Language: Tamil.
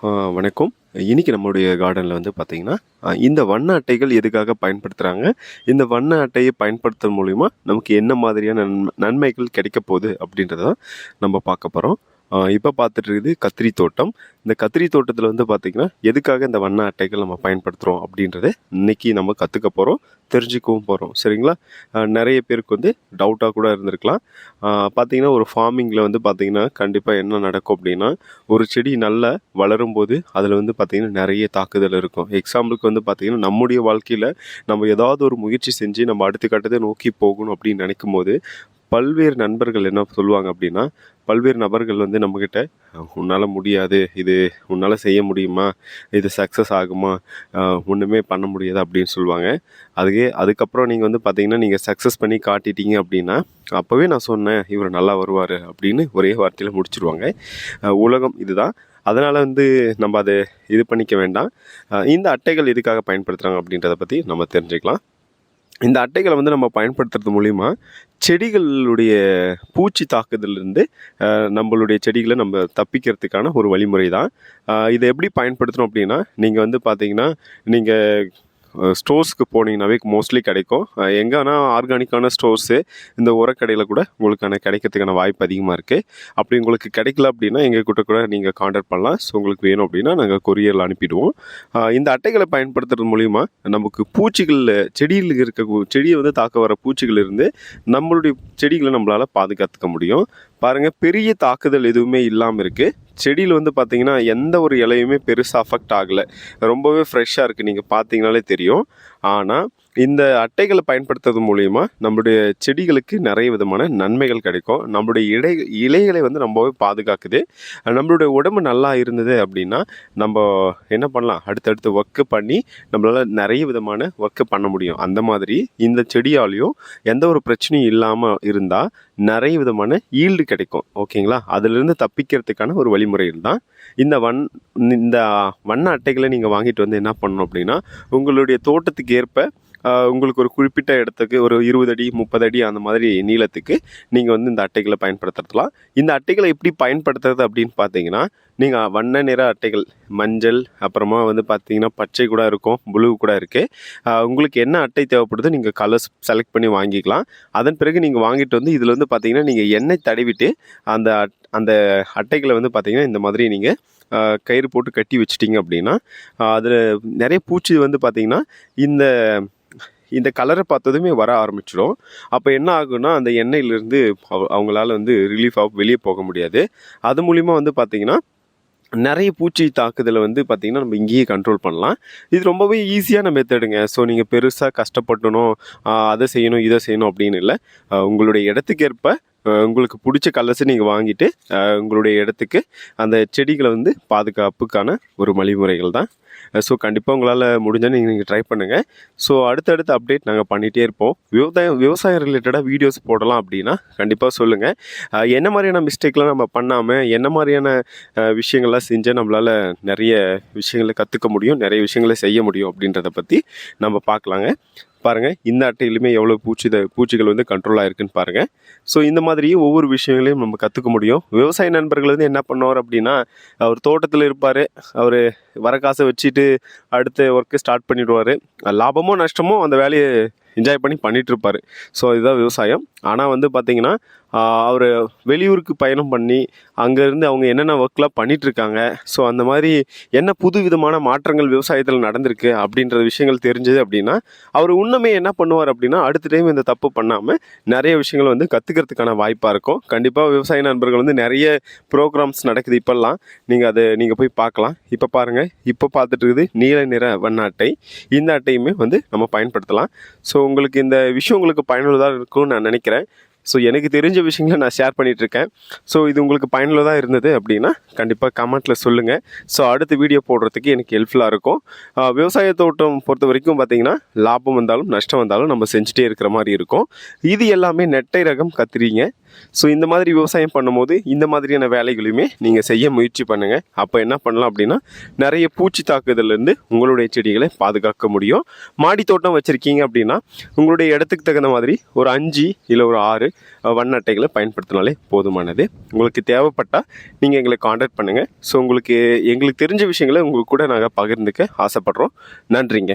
வணக்கம். இன்னைக்கு நம்மளுடைய கார்டனில் வந்து பார்த்திங்கன்னா இந்த வண்ண அட்டைகள் எதுக்காக பயன்படுத்துகிறாங்க இந்த வண்ண அட்டையை பயன்படுத்துறது மூலிமா நமக்கு என்ன மாதிரியான நன் நன்மைகள் கிடைக்க போகுது அப்படின்றத நம்ம பார்க்க போகிறோம் இப்போ பார்த்துட்டு இருக்குது கத்திரி தோட்டம். இந்த கத்திரி தோட்டத்தில் வந்து பார்த்திங்கன்னா எதுக்காக இந்த வண்ண அட்டைகள் நம்ம பயன்படுத்துகிறோம் அப்படின்றத இன்னைக்கு நம்ம கற்றுக்க போகிறோம் தெரிஞ்சுக்கவும் போகிறோம் சரிங்களா? நிறைய பேருக்கு வந்து டவுட்டாக கூட இருந்திருக்கலாம். பார்த்திங்கன்னா ஒரு ஃபார்மிங்கில் வந்து பார்த்திங்கன்னா கண்டிப்பாக என்ன நடக்கும் அப்படின்னா ஒரு செடி நல்லா வளரும் போது அதில் வந்து பார்த்திங்கன்னா நிறைய தாக்குதல் இருக்கும். எக்ஸாம்பிளுக்கு வந்து பார்த்திங்கன்னா நம்முடைய வாழ்க்கையில் நம்ம ஏதாவது ஒரு முயற்சி செஞ்சு நம்ம அடுத்த கட்டத்தை நோக்கி போகணும் அப்படின்னு நினைக்கும் போது பல்வேறு நண்பர்கள் என்ன சொல்லுவாங்க அப்படின்னா பல்வேறு நபர்கள் வந்து நம்மக்கிட்ட உன்னால் முடியாது. இது உன்னால் செய்ய முடியுமா? இது சக்ஸஸ் ஆகுமா? ஒன்றுமே பண்ண முடியாது அப்படின்னு சொல்லுவாங்க. அதுக்கே அதுக்கப்புறம் நீங்கள் வந்து பார்த்தீங்கன்னா நீங்கள் சக்ஸஸ் பண்ணி காட்டிட்டீங்க அப்படின்னா அப்போவே நான் சொன்னேன் இவர் நல்லா வருவார் அப்படின்னு ஒரே வார்த்தையில் முடிச்சிருவாங்க. உலகம் இதுதான். அதனால் வந்து நம்ம அதை இது பண்ணிக்க வேண்டாம். இந்த அட்டைகள் எதுக்காக பயன்படுத்துகிறாங்க அப்படின்றத பற்றி நம்ம தெரிஞ்சுக்கலாம். இந்த அட்டைகளை வந்து நம்ம பயன்படுத்துறது மூலிமா செடிகளுடைய பூச்சி தாக்குதலிருந்து நம்மளுடைய செடிகளை நம்ம தப்பிக்கிறதுக்கான ஒரு வழிமுறை தான் இதை எப்படி பயன்படுத்தணும் அப்படின்னா நீங்கள் வந்து பார்த்தீங்கன்னா நீங்கள் ஸ்டோர்ஸ்க்கு போனீங்கன்னாவே மோஸ்ட்லி கிடைக்கும். அஹ் எங்கன்னா ஆர்கானிக்கான ஸ்டோர்ஸு இந்த உரக்கடையில் கூட உங்களுக்கான கிடைக்கிறதுக்கான வாய்ப்பு அதிகமாக இருக்குது அப்படி உங்களுக்கு கிடைக்கல அப்படின்னா எங்கள் கிட்ட கூட நீங்கள் காண்டாக்ட் பண்ணலாம். ஸோ உங்களுக்கு வேணும் அப்படின்னா நாங்கள் கொரியரில் அனுப்பிடுவோம். இந்த அட்டைகளை பயன்படுத்துறது மூலிமா நமக்கு பூச்சிகள் செடியில் இருக்க செடியை வந்து தாக்க வர பூச்சிகள் இருந்து நம்மளுடைய செடிகளை நம்மளால் பாதுகாத்துக்க முடியும். பாருங்கள் பெரிய தாக்குதல் எதுவுமே இல்லாமல் இருக்குது செடியில் வந்து பார்த்தீங்கன்னா எந்த ஒரு இலையுமே பெருசாக அஃபெக்ட் ஆகலை. ரொம்பவே ஃப்ரெஷ்ஷாக இருக்குது நீங்கள் பார்த்தீங்கனாலே தெரியும். ஆனால் இந்த அட்டைகளை பயன்படுத்துறது மூலிமா நம்மளுடைய செடிகளுக்கு நிறைய விதமான நன்மைகள் கிடைக்கும். நம்மளுடைய இடை இலைகளை வந்து ரொம்பவே பாதுகாக்குது. நம்மளுடைய உடம்பு நல்லா இருந்தது அப்படின்னா நம்ம என்ன பண்ணலாம்? அடுத்தடுத்து ஒர்க்கு பண்ணி நம்மளால் நிறைய விதமான ஒர்க்கு பண்ண முடியும். அந்த மாதிரி இந்த செடியாலையும் எந்த ஒரு பிரச்சனையும் இல்லாமல் இருந்தால் நிறைய விதமான ஈல்டு கிடைக்கும். ஓகேங்களா? அதிலிருந்து தப்பிக்கிறதுக்கான ஒரு வழிமுறைகள் தான். இந்த வன் இந்த வண்ண அட்டைகளை நீங்கள் வாங்கிட்டு வந்து என்ன பண்ணணும் அப்படின்னா உங்களுடைய தோட்டத்துக்கு ஏற்ப உங்களுக்கு ஒரு குறிப்பிட்ட இடத்துக்கு ஒரு இருபது அடி முப்பது அடி அந்த மாதிரி நீளத்துக்கு நீங்கள் வந்து இந்த அட்டைகளை பயன்படுத்தலாம். இந்த அட்டைகளை எப்படி பயன்படுத்துறது அப்படின்னு பார்த்தீங்கன்னா நீங்கள் வண்ண நிற அட்டைகள் மஞ்சள் அப்புறமா வந்து பார்த்தீங்கன்னா பச்சை கூட இருக்கும் ப்ளூ கூட இருக்குது உங்களுக்கு என்ன அட்டை தேவைப்படுதோ நீங்கள் கலர்ஸ் செலக்ட் பண்ணி வாங்கிக்கலாம். அதன் பிறகு நீங்கள் வாங்கிட்டு வந்து இதில் வந்து பார்த்தீங்கன்னா நீங்கள் எண்ணெய் தடவிட்டு அந்த அட்- அந்த அட்டைகளை வந்து பார்த்தீங்கன்னா இந்த மாதிரி நீங்கள் கயிறு போட்டு கட்டி வச்சிட்டிங்க அப்படின்னா அதில் நிறைய பூச்சி வந்து பார்த்திங்கன்னா இந்த இந்த கலரை பார்த்ததுமே வர ஆரம்பிச்சிடும். அப்போ என்ன ஆகும்னா அந்த எண்ணெயிலிருந்து அவ- அவங்களால வந்து ரிலீஃப் ஆக வெளியே போக முடியாது. அது மூலிமா வந்து பார்த்தீங்கன்னா நிறைய பூச்சி தாக்குதலை வந்து பார்த்திங்கன்னா நம்ம இங்கேயே கண்ட்ரோல் பண்ணலாம். இது ரொம்பவே ஈஸியான மெத்தடுங்க ஸோ நீங்கள் பெருசாக கஷ்டப்படணும். அதை செய்யணும் இதை செய்யணும் அப்படின்னு இல்லை. உங்களுடைய இடத்துக்கு ஏற்ப உங்களுக்கு பிடிச்ச கலர்ஸை நீங்கள் வாங்கிட்டு உங்களுடைய இடத்துக்கு அந்த செடிகளை வந்து பாதுகாப்புக்கான ஒரு வழிமுறைகள் தான். ஸோ கண்டிப்பாக உங்களால் முடிஞ்சால் நீங்கள் நீங்கள் ட்ரை பண்ணுங்கள் ஸோ அடுத்தடுத்த அப்டேட் நாங்கள் பண்ணிகிட்டே இருப்போம். விவசாயம் விவசாயம் ரிலேட்டடாக வீடியோஸ் போடலாம் அப்படின்னா கண்டிப்பாக சொல்லுங்கள் என்ன மாதிரியான மிஸ்டேக்லாம் நம்ம பண்ணாமல் என்ன மாதிரியான விஷயங்கள்லாம் செஞ்சால் நம்மளால் நிறைய விஷயங்களை கற்றுக்க முடியும் நிறைய விஷயங்களை செய்ய முடியும் அப்படின்றத பற்றி நம்ம பார்க்கலாங்க. பாருங்கள் இந்த அட்டையிலுமே எவ்வளோ பூச்சி பூச்சிகள் வந்து கண்ட்ரோல் இருக்குன்னு பாருங்கள் ஸோ இந்த மாதிரி ஒவ்வொரு விஷயங்களையும் நம்ம கற்றுக்க முடியும். விவசாய நண்பர்கள் வந்து என்ன பண்ணுவார் அப்படின்னா அவர் தோட்டத்தில் இருப்பார் அவர் வர காசை வச்சுட்டு அடுத்த ஒர்க்கு ஸ்டார்ட் பண்ணிடுவார். லாபமோ நஷ்டமோ அந்த வேலையை என்ஜாய் பண்ணி பண்ணிகிட்ருப்பார் இருப்பார். ஸோ இதுதான் விவசாயம். ஆனால் வந்து பார்த்திங்கன்னா அவர் வெளியூருக்கு பயணம் பண்ணி அங்கேருந்து அவங்க என்னென்ன ஒர்க்லாம் பண்ணிகிட்ருக்காங்க ஸோ அந்த மாதிரி என்ன புது விதமான மாற்றங்கள் விவசாயத்தில் நடந்திருக்கு அப்படின்ற விஷயங்கள் தெரிஞ்சது அப்படின்னா அவர் இன்னுமே என்ன பண்ணுவார் அப்படின்னா அடுத்த டைம் இந்த தப்பு பண்ணாமல் நிறைய விஷயங்கள் வந்து கற்றுக்கிறதுக்கான வாய்ப்பாக இருக்கும். கண்டிப்பாக விவசாய நண்பர்கள் வந்து நிறைய ப்ரோக்ராம்ஸ் நடக்குது இப்போல்லாம். நீங்கள் அதை நீங்கள் போய் பார்க்கலாம். இப்போ பாருங்கள் இப்போ பார்த்துட்டு இருக்குது நீல நிற வண்ண அட்டை இந்த அட்டையுமே வந்து நம்ம பயன்படுத்தலாம். ஸோ உங்களுக்கு இந்த விஷயம் உங்களுக்கு பயனுள்ளதாக இருக்கும்னு நான் நினைக்கிறேன். ஸோ எனக்கு தெரிஞ்ச விஷயங்களை நான் ஷேர் பண்ணிகிட்ருக்கேன் ஸோ இது உங்களுக்கு பயனுள்ளதாக இருந்தது அப்படின்னா கண்டிப்பாக கமெண்ட்டில் சொல்லுங்கள் ஸோ அடுத்த வீடியோ போடுறதுக்கு எனக்கு ஹெல்ப்ஃபுல்லாக இருக்கும். விவசாய தோட்டம் பொறுத்த வரைக்கும் பார்த்தீங்கன்னா லாபம் வந்தாலும் நஷ்டம் வந்தாலும் நம்ம செஞ்சுட்டே இருக்கிற மாதிரி இருக்கும். இது எல்லாமே நெட்டை ரகம் கத்திரிங்க ஸோ இந்த மாதிரி விவசாயம் பண்ணும்போது இந்த மாதிரியான வேலைகளையுமே நீங்கள் செய்ய முயற்சி பண்ணுங்கள் அப்போ என்ன பண்ணலாம் அப்படின்னா நிறைய பூச்சி தாக்குதல்லேருந்து உங்களுடைய செடிகளை பாதுகாக்க முடியும். மாடி தோட்டம் வச்சுருக்கீங்க அப்படின்னா உங்களுடைய இடத்துக்கு தகுந்த மாதிரி ஒரு அஞ்சு இல்லை ஒரு ஆறு வண்ண அட்டைகளை பயன்படுத்தினாலே போதுமானது. உங்களுக்கு தேவைப்பட்டால் நீங்கள் எங்களை காண்டாக்ட் பண்ணுங்கள் ஸோ உங்களுக்கு எங்களுக்கு தெரிஞ்ச விஷயங்களை உங்களுக்கு கூட நாங்கள் பகிர்ந்துக்க ஆசைப்பட்றோம். நன்றிங்க.